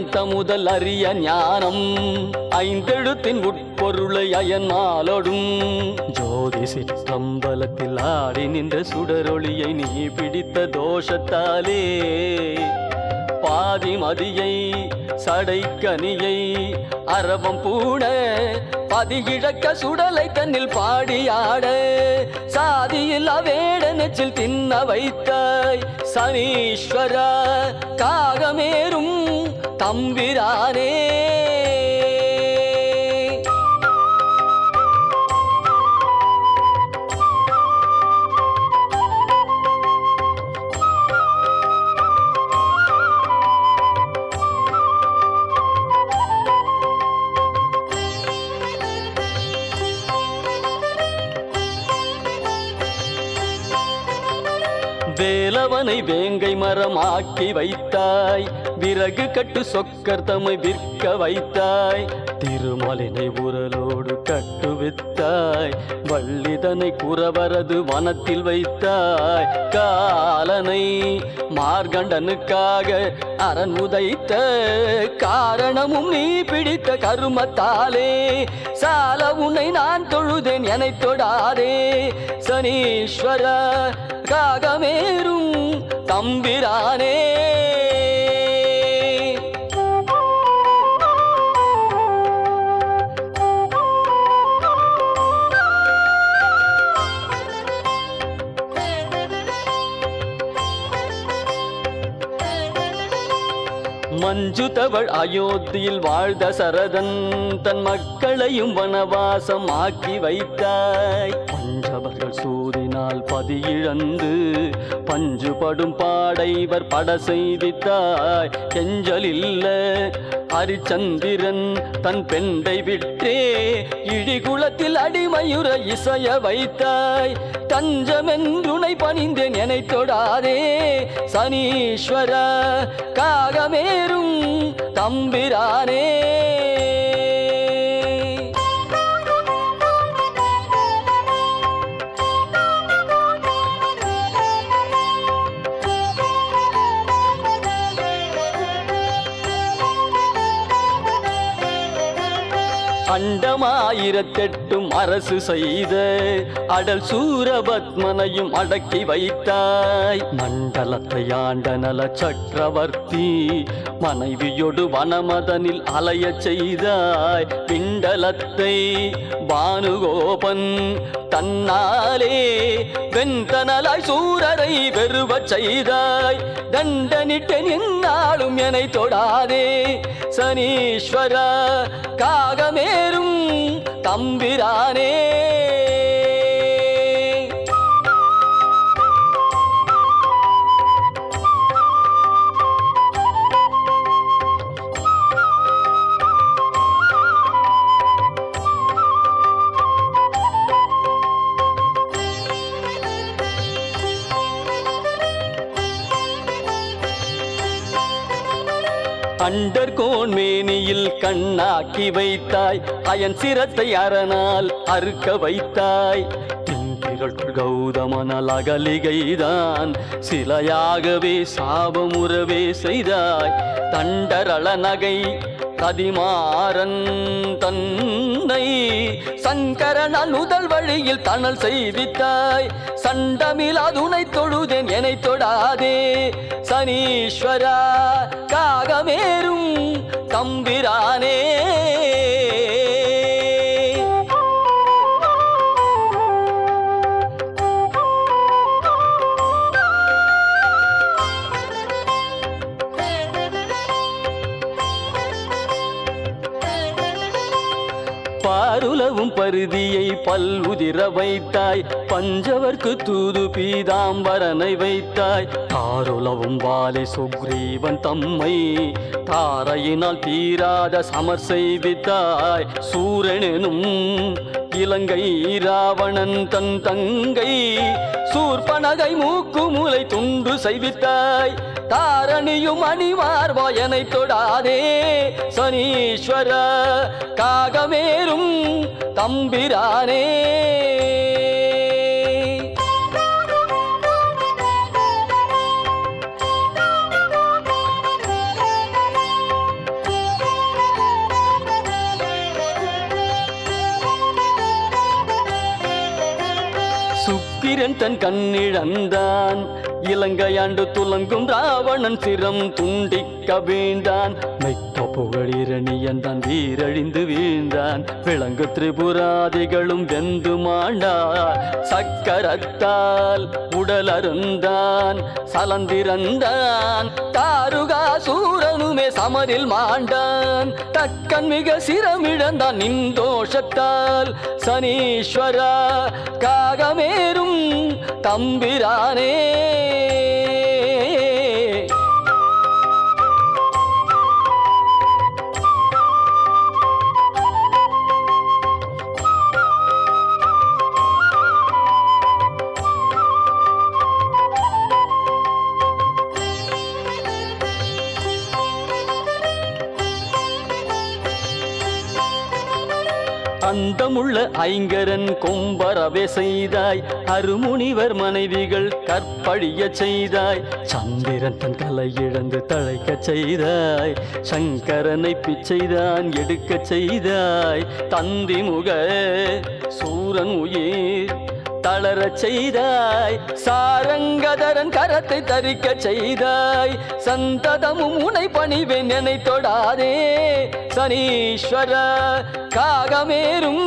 வேதாந்த முதல் அறிய ஞானம் ஐந்தெழுத்தின் உட்பொருளை அயன்மாலோடும். ஜோதி சிற்றம்பலத்தில் ஆடி நின்ற சுடரொளியை நீ பிடித்த தோஷத்தாலே பாதி மதியை சடைக்கனியை அரவம் பூண பதிகிழக்க சுடலை தன்னில் பாடியாட சாதியில் அவேட நெச்சில் தின்ன வைத்தாய் சனீஸ்வர காகமேறும். தம்பிரானே வேலவனை வேங்கை மரமாக்கி வைத்தாய். விறகு கட்டு சொக்கர் தம்மை விற்க வைத்தாய். திருமலினை உரலோடு கட்டுவித்தாய் வள்ளிதனை குறவரது வனத்தில் வைத்தாய். காலனை மார்கண்டனுக்காக அரண் உதைத்த காரணமும் நீ பிடித்த கருமத்தாலே. சால உன்னை நான் தொழுதேன் எனை தொடாதே. சனீஸ்வர காகமேரும் தம்பிரானே மஞ்சுதவள் அயோத்தியில் வாழ்ந்த சரதன் தன் மக்கள் மக்களையும் வனவாசம் ஆக்கி வைத்தாய். பஞ்சவர்கள் சூதினால் பதியிழந்து பஞ்சுபடும் பாடைவர் பட செய்தித்தாய் கெஞ்சலில்ல ஹரிச்சந்திரன் தன் பெண்டை விட்டே இழிகுலத்தில் அடிமயுர இசைய வைத்தாய். தஞ்சமென்றுனை பணிந்தேன் எனை தொடாதே. சனீஸ்வர காகமேறும் தம்பிரானே. அண்டமாயிரத்தெட்டும் அரசு செய்த அடல் சூரபத்மனையும் அடக்கி வைத்தாய். மண்டலத்தை ஆண்ட நல சக்கரவர்த்தி மனைவியொடு வனமதனில் அலைய செய்தாய். பிண்டலத்தை பானுகோபன் தன்னாலே வெண்தனலாய் சூரரை வெறுவச் செய்தாய். தண்டனிட்ட நின்னாலும் எனை தொடாதே. சனீஸ்வர காகமேரும் தம்பிரானே. அண்டர் மேனியில் கண்ணாக்கி வைத்தாய். அயன் சிரத்தை அரணால் அறுக்க வைத்தாய். திங்கள் கௌதமனால் அகலிகைதான். சிலையாகவே சாபமுறவே செய்தாய். தண்டரள நகை கதிமாறன் தன்னை சங்கரன் அனுதல் வழியில் தணல் செய்வித்தாய். சண்டமில் அதுனை தொழுதேன் என தொடாதே. சனீஸ்வரா காகமேறும் தம்பிரானே. அருளவும் பருதியை பல்வுதிர வைத்தாய். பஞ்சவர்க்கு தூது பீதாம்பரனை வைத்தாய். தாருலவும் வாலை சுக்ரீவன் தம்மை தாரையினால் தீராத சமர் செய்வித்தாய். சூரனும் இலங்கை ராவணன் தன் தங்கை சூர்பனகை மூக்கு மூளை துண்டு செய்வித்தாய். தாரணியும் அணிமார்வா எனை தொடாதே. சனீஸ்வர காகமேரும் தம்பிரானே. சுக்கிரன் தன் கண்ணிழந்தான். இலங்கையாண்டு துலங்கும் ராவணன் சிரம் துண்டிக்க வீழ்ந்தான் மெக்க புகழிரணியன் தான் வீரழிந்து வீழ்ந்தான். விளங்கு திரிபுராதிகளும் வெந்து மாண்டார். சக்கரத்தால் உடல் அருந்தான். சலந்திரந்தான் தாருகாசூரனுமே சமரில் மாண்டான். தக்கன் மிக சிரமிழந்தான் நிந்தோஷத்தால். சனீஸ்வரா காகமேரும் தம்பிரானே. அந்தமுள்ள ஐங்கரன் கொம்பரவே செய்தாய். அருமுனிவர் மனைவிகள் கற்பழிய செய்தாய். சந்திரன் தன் கலை இழந்து தழைக்க செய்தாய். சங்கரனை பிச்சைதான் எடுக்க செய்தாய். தந்தி முக சூரன் உயிர் தளர செய்தாய். சாரங்கதரன் கரத்தை தரிக்க செய்தாய். சந்ததமும் உனை பணிவேன் என்னை தொடாதே. சனீஸ்வர காகமேரும்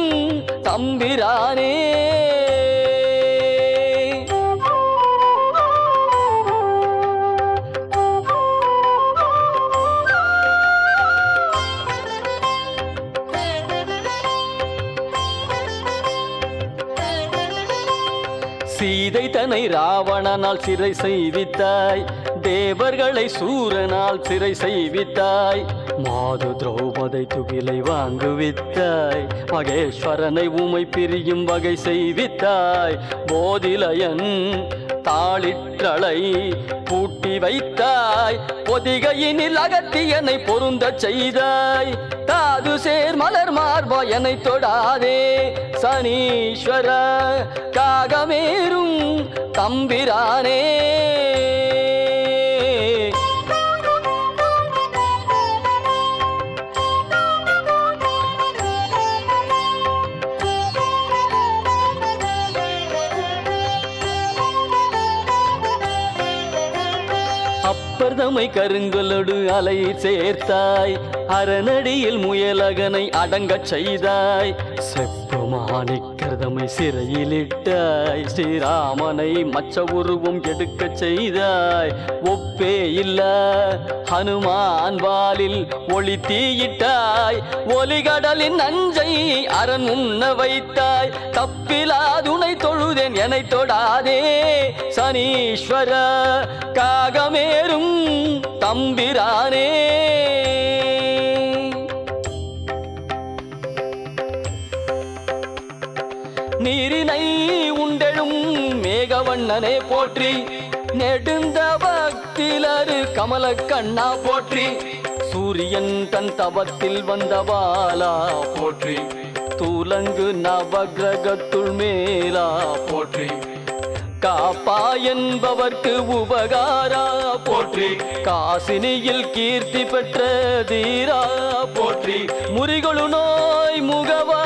தம்பிரானே. சீதை தன்னை ராவணனால் சிறை செய்வித்தாய் தேவர்களை சூரனால் சிறை செய்வித்தாய். மாது திரௌபதை துகிலை வாங்குவித்தாய். மகேஸ்வரனை உமை பிரியும் வகை செய்வித்தாய். போதிலயன் தாளிற்றலை பூட்டி வைத்தாய். பொதிகையினில் அகத்தியனை பொருந்தச் செய்தாய். தாது சேர் மலர் மார்பா என்னை தொடாதே. சனீஸ்வர காகமேரும் தம்பிரானே. அப்பர்தமை கருங்கலொடு அலை சேர்த்தாய். அரணடியில் முயலகனை அடங்கச் செய்தாய். செப்பு மாணிக்கர்தமை சிறையிலிட்டாய். ஸ்ரீராமனை மச்ச உருவம் எடுக்கச் செய்தாய். ஒப்பே இல்ல ஹனுமான் வாலில் ஒளி தீயிட்டாய். ஒலிகடலின் நஞ்சை அரண் உண்ண வைத்தாய். தப்பிலாது தொழுதேன் என தொடாதே. சனீஸ்வர காகமேரும் தம்பிரானே. நீரினை உண்டெழும் மேகவண்ணனே போற்றி. நெடுந்த பக்திலரு கமல கண்ணா போற்றி. சூரியன் தன் தவத்தில் வந்த பாலா போற்றி. தூலங்கு நவகிரகத்துள் மேலா போற்றி. காப்பா என்பவர்க்கு உபகாரா போற்றி. காசினியில் கீர்த்தி பெற்ற தீரா போற்றி. முறிகளு நோய் முகவா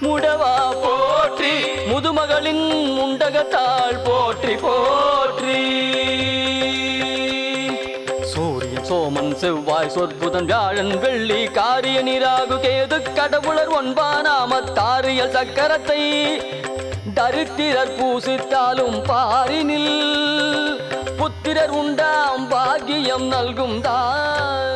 முடவா போற்றி. முதுமகளின் முண்டகத்தாள் போற்றி போ செவ்வாய் சொற்புதன் வியாழன் வெள்ளி காரிய நீராகு கேது கடவுளர் ஒன்பானாமத்தாரியல் சக்கரத்தை தரித்திரர் பூசித்தாலும் பாரினில் புத்திரர் உண்டாம் பாக்கியம் நல்கும் தான்.